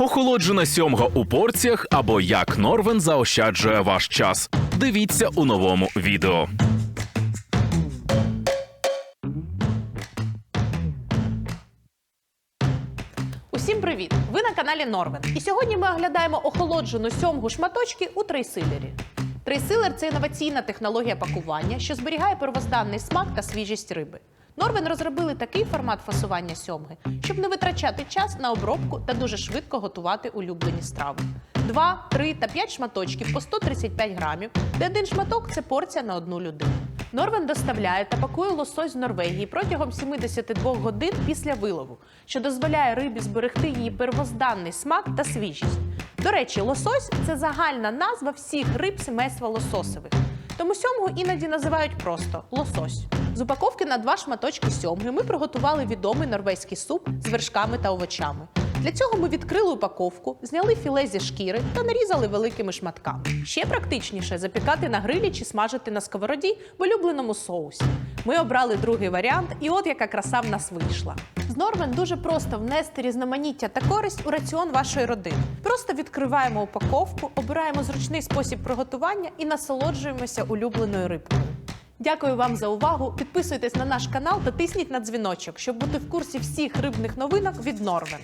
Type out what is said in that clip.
Охолоджена сьомга у порціях або як Норвен заощаджує ваш час. Дивіться у новому відео. Усім привіт! Ви на каналі Норвен. І сьогодні ми оглядаємо охолоджену сьомгу шматочки у трейсилері. Трейсилер це інноваційна технологія пакування, що зберігає первозданний смак та свіжість риби. Норвен розробили такий формат фасування сьомги, щоб не витрачати час на обробку та дуже швидко готувати улюблені страви. 2, 3 та 5 шматочків по 135 грамів, де один шматок це порція на одну людину. Норвен доставляє та пакує лосось з Норвегії протягом 72 годин після вилову, що дозволяє рибі зберегти її первозданний смак та свіжість. До речі, лосось це загальна назва всіх риб семейства лососевих. Тому сьомгу іноді називають просто лосось. З упаковки на два шматочки сьомги ми приготували відомий норвезький суп з вершками та овочами. Для цього ми відкрили упаковку, зняли філе зі шкіри та нарізали великими шматками. Ще практичніше запікати на грилі чи смажити на сковороді в улюбленому соусі. Ми обрали другий варіант, і от яка краса в нас вийшла. З Норвен дуже просто внести різноманіття та користь у раціон вашої родини. Просто відкриваємо упаковку, обираємо зручний спосіб приготування і насолоджуємося улюбленою рибкою. Дякую вам за увагу. Підписуйтесь на наш канал та тисніть на дзвіночок, щоб бути в курсі всіх рибних новинок від Норвен.